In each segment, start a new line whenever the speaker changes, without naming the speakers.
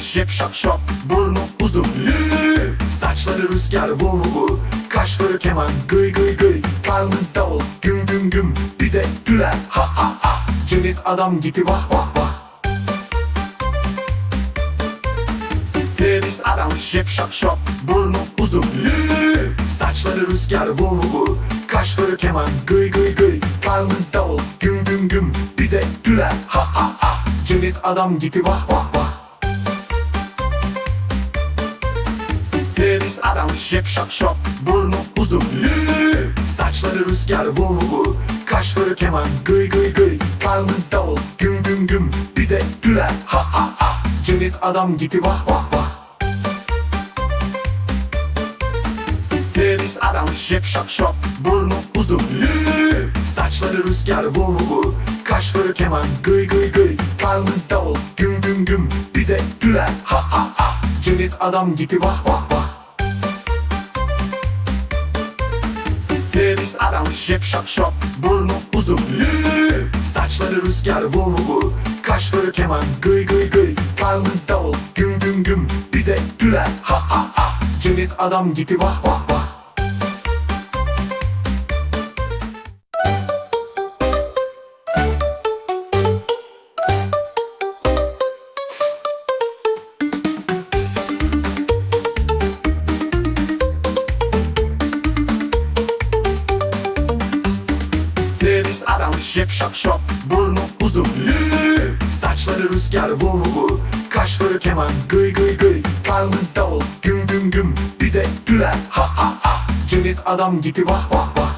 şip şap şop Burnu uzun. Lü Saçları rüzgar vu vu vu Kaşları keman gıy gıy gıy. Karnı davul güm güm güm. Bize güler ha ha ha. Ceviz adam gitti vah vah vah. Ceviz adam şip şap şop Burnu uzun. Lü Saçları rüzgar vu vu vu Kaşları keman gıy gıy gıy. Karnı davul güm güm güm. Bize güler ha ha ha. Ceviz adam gitti vah vah vah Ceviz adam şip şap şop. Burnu uzun Saçları rüzgar vu vu vu Kaşları keman gıy gıy gıy. Karnı davul güm güm güm. Bize güler ha ha ha. Ceviz adam gitti vah vah vah. Ceviz adam şip şap şop. Burnu uzun Saçları rüzgar vu vu vu Kaşları keman gıy gıy gıy. Karnı davul güm güm güm. Bize güler ha ha ha. Ceviz adam gitti vah vah Ceviz adam şip şap şop. Burnu uzun Saçları rüzgar vu vu vu. Kaşları keman gıy gıy gıy. Karnı davul güm güm güm. Bize güler ha ha ha. Ceviz adam gitti vah vah vah şip şap şop Burnu uzun. Lü Saçları rüzgar vu vu vu Kaşları keman gıy gıy gıy. Karnı davul güm güm güm. Bize güler ha ha ha. Ceviz adam gitti vah vah vah.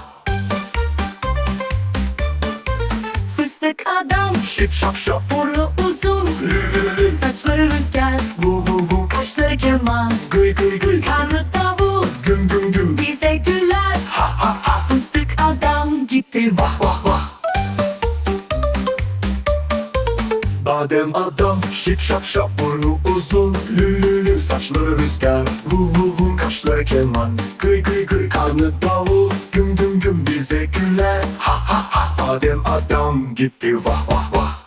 Fıstık adam.
Şip şap şop
Burnu uzun.
Lü
Saçları rüzgar
şip şap şap burnu uzun lü lü lü saçları rüzgar. Vu vu vu kaşları keman. Gıy gıy gıy karnı davul. Güm güm güm bize güler. Ha ha ha Badem adam gitti vah vah vah.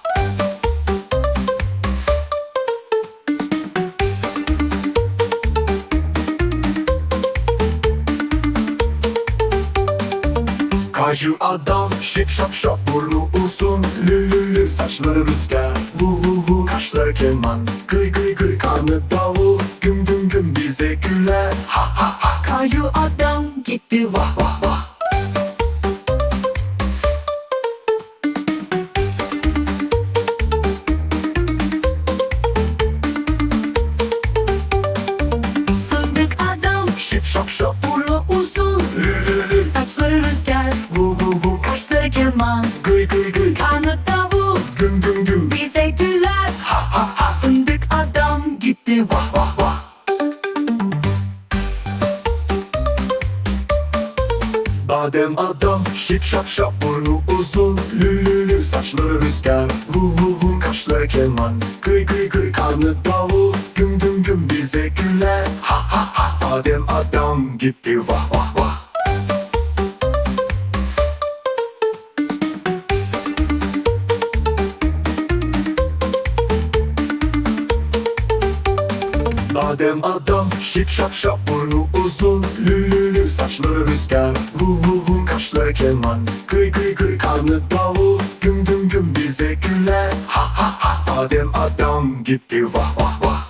Kaju adam şip şap şap burnu uzun lü lü lü saçları rüzgar. Vu vu kaşları keman. Gıy gıy gıy karnı davul. Güm güm güm bize güler. Ha ha ha.
Kayu adam gitti vah
Badem adam şip şap şap burnu uzun lü lü lü saçları rüzgar. Vu vu vu kaşları keman. Gıy gıy gıy karnı davul. Güm güm güm bize güler. Ha ha ha Badem adam gitti vah vah vah. Badem adam şip şap şap burnu uzun. Lü lü lü saçları rüzgar. Vu vu kaşları keman. Gıy gıy gıy karnı davul. Güm güm güm bize güler. Ha ha ha Badem adam gitti vah vah vah.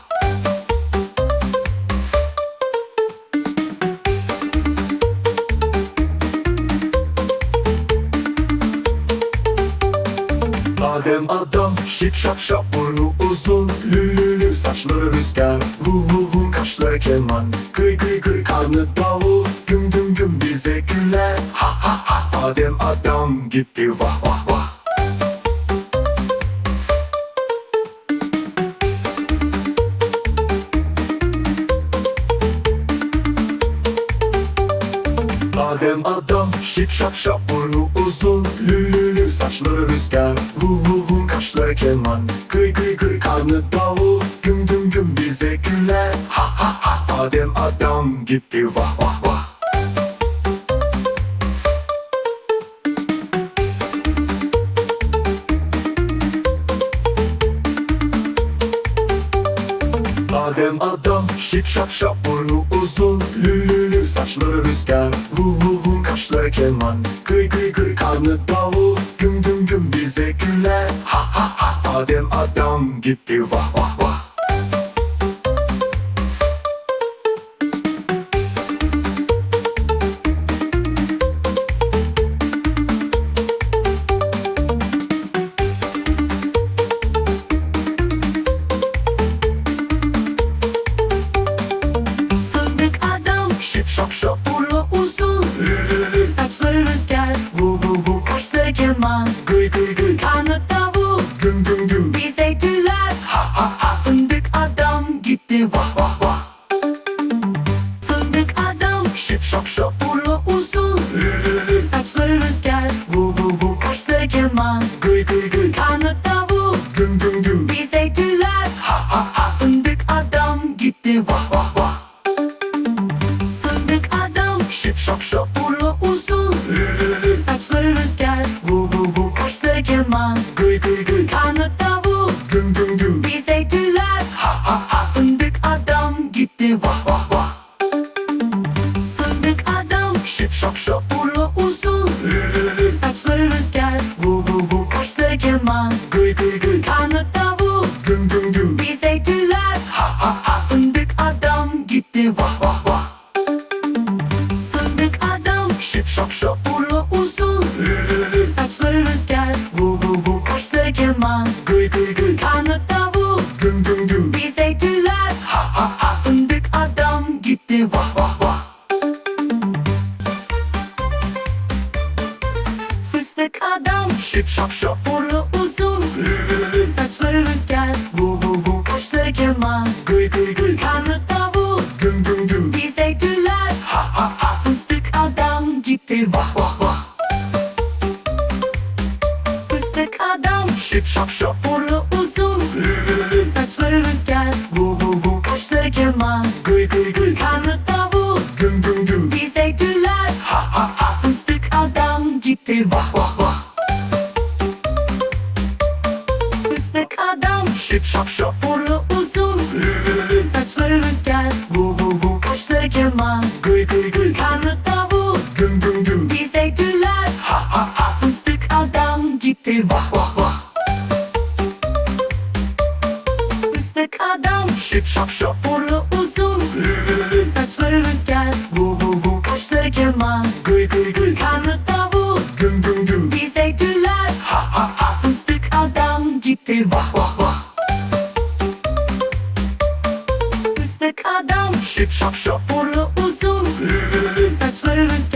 Badem adam şip şap şap burnu uzun. Lü lü lü saçları rüzgar. Vu vu vu kaşları keman. Gıy gıy gıy karnı davul. Güm güm güm bize güler gitti vah vah vah. Badem adam şip şap şap burnu uzun lü lü lü saçları rüzgar. Vu vu vu kaşları keman. Gıy gıy gıy karnı davul. Güm güm güm bize güler. Ha ha ha Badem adam gitti vah vah vah Badem adam şip şap şap burnu uzun Lülülü saçları rüzgar. Vu vu vu kaşları keman. Gıy gıy gıy karnı davul. Güm güm güm bize güler. Ha ha ha Badem adam gitti vah vah vah Gıy gıy gıy
Karnı davul
Güm güm güm Güm güm güm.
Bize güler.
Ha ha ha.
Fındık adam gitti vah
Vah vah.
Fındık adam.
Şip şap şap
Burnu uzun. Saçları rüzgar.
Vu vu vu.
Kaşları keman.
Gıy gıy gıy.
Karnı davul.
Güm güm güm.
Bize güler.
Ha ha ha.
Fındık adam gitti vah
Güm güm güm.
Bize güler.
Ha ha ha.
Fındık adam gitti. Vah
Vah vah.
Fıstık adam.
Şip şap şap
Burnu uzun. Saçları rüzgar.
Vu vu vu.
Kaşları keman.
Gıy gıy
rüzgar
Vu vu vu
Kaşları keman.
Gıy gıy gıy.
Karnı davul.
Güm güm güm.
Bize güler.
Ha ha ha.
Fıstık adam gitti. Vah
Vah vah.
Fıstık adam.
Şip şap şap.
Burnu uzun. Saçları rüzgar
the.